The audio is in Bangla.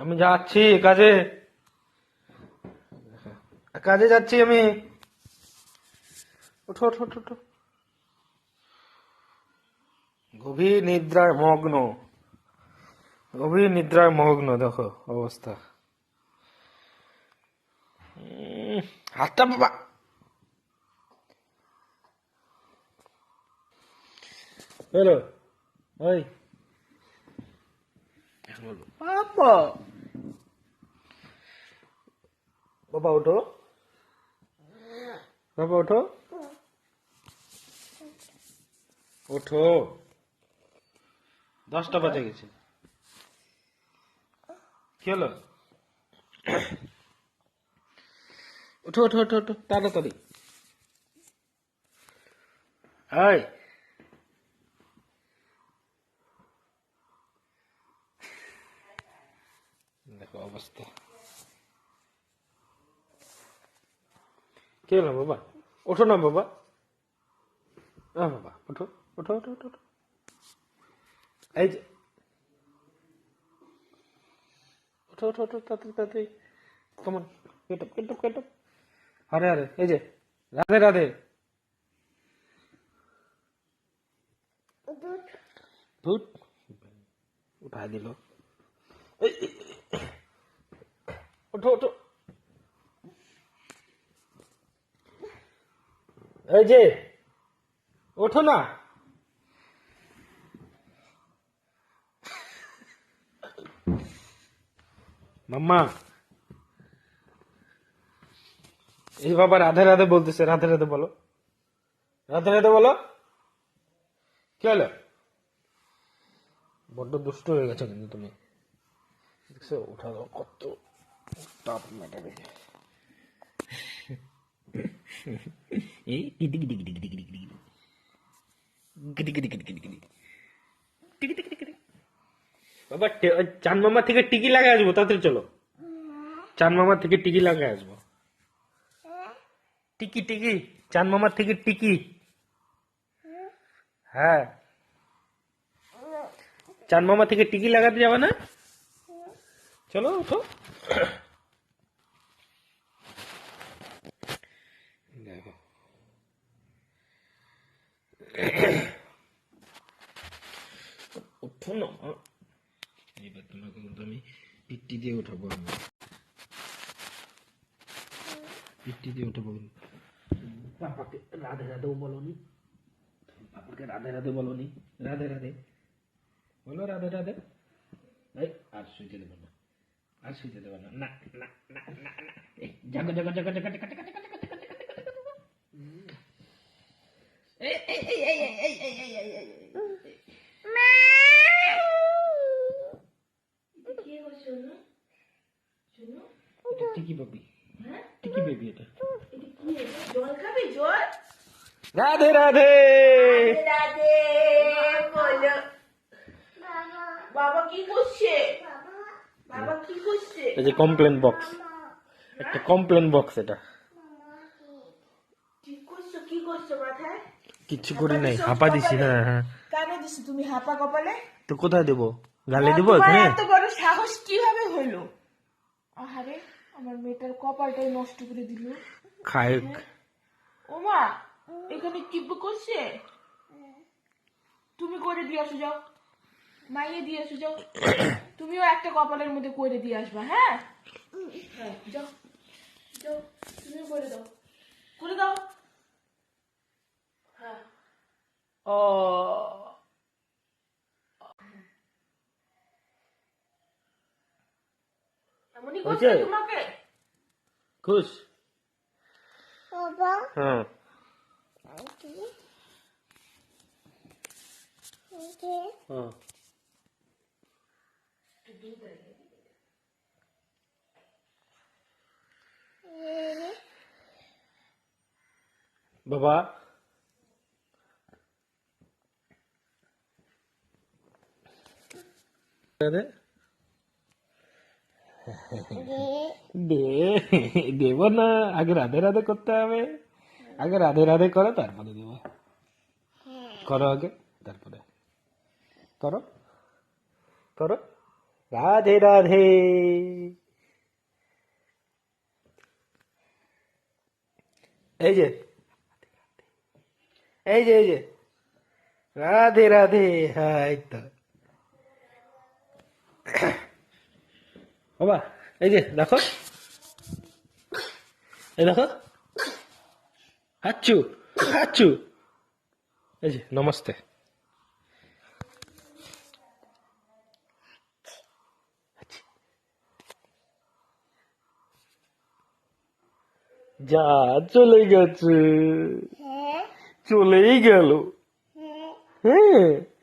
আমি যাচ্ছি কাজে। কাজে যাচ্ছি আমি। ওঠো ওঠো গভীর নিদ্রার মগ্ন। গভীর নিদ্রার মগ্ন, দেখো অবস্থা। হাতটা বাবা। হ্যালো ওই বাবা বাবা, ওঠো। বাবা, ওঠো। ওঠো। দশটা বাজে গেছে। কি হলো? ওঠো ওঠো ওঠো ওঠো, তাড়াতাড়ি। আয় দেখো অবস্থা। কি হলো বাবা? ওঠো না বাবা। আ বাবা ওঠো ওঠো ওঠো ওঠো ওঠো। এই যে ওঠো ওঠো ওঠো তাড়াতাড়ি তাড়াতাড়ি। কমন আপ গেট আপ আরে আরে এই যে রাধে রাধে। ভূত উঠাই দিল। এই। ওঠো ওঠো। এই যে, ওঠো না। মাম্মা, এই বাবা রাধে রাধে বলতেছে, রাধে রাধে বলো। রাধে রাধে বলো। কি হলো? বড্ড দুষ্ট হয়ে গেছো কিন্তু তুমি। দেখছ উঠা দাও কত টাপ মেটাবে এই টিকি টিকি টিকি। বাবা চান মামা থেকে টিকি লাগাই আসব তাড়াতাড়ি চলো চান মামা থেকে টিকি লাগাই আসব টিকি টিকি চান মামার থেকে টিকি হ্যাঁ চান মামা থেকে টিকি লাগাতে যাবে না চলো উঠো। দেখো। উঠো না এবার তোমাকে কিন্তু আমি পিট্টি দিয়ে উঠাবো আমি। পিট্টি দিয়ে উঠাবো। পাপাকে রাধে রাধেও বলনি। পাপাকে রাধে রাধে বলনি। রাধে রাধে। বলো রাধে রাধে। এই আর শুইতে দেবো না। আর শুইতে দেবো না না না না না না এই, জাগো জাগো জাগো জাগো জাগো জাগো জাগো জাগো জাগো। টিকি বেবি টিকি বেবি এটা জল খাবি জল রাধে রাধে রাধে বাবা কি করছে এই যে কমপ্লেন বক্স একটা কমপ্লেন বক্স এটা। কি করছ? কি করছ মাথায়? কিচ্ছু করি নাই। হাঁপা দিছি হ্যাঁ হ্যাঁ। কেন দিছো তুমি হাপা কপালে? তো কোথায় দেবো? গালে দেবো এখানে? এত বড় সাহস কীভাবে হলো? আহারে আমার মেয়েটার কপালটাই নষ্ট করে দিল। খায় ওমা এখানে কি করছে? তুমি করে দিয়ে আসো যাও। মাইয়ে দিয়ে আসো যাও। তুমিও একটা কপালের মধ্যে করে দিয়ে আসবা হ্যাঁ? হ্যাঁ যাও যাও তুমিও করে দাও। করে দাও। হ্যাঁ। ও। এমনই হয়েছে? করছে তোমাকে? খুশ? হ্যাঁ। হ্যাঁ বাবা রাধে দে। দেব না। আগে রাধে রাধে করতে হবে। আগে রাধে রাধে করো, তারপরে দেব। করো আগে, তারপরে। করো। করো। রাধে রাধে। এই যে এই যে এই যে। রাধে রাধে হ্যাঁ এই তো। বাবা, এই যে, দেখো। এই দেখো। হাচ্ছু হাচ্ছু এই যে, নমস্তে। যা চলে গেছে। চলেই গেল। হ্যাঁ।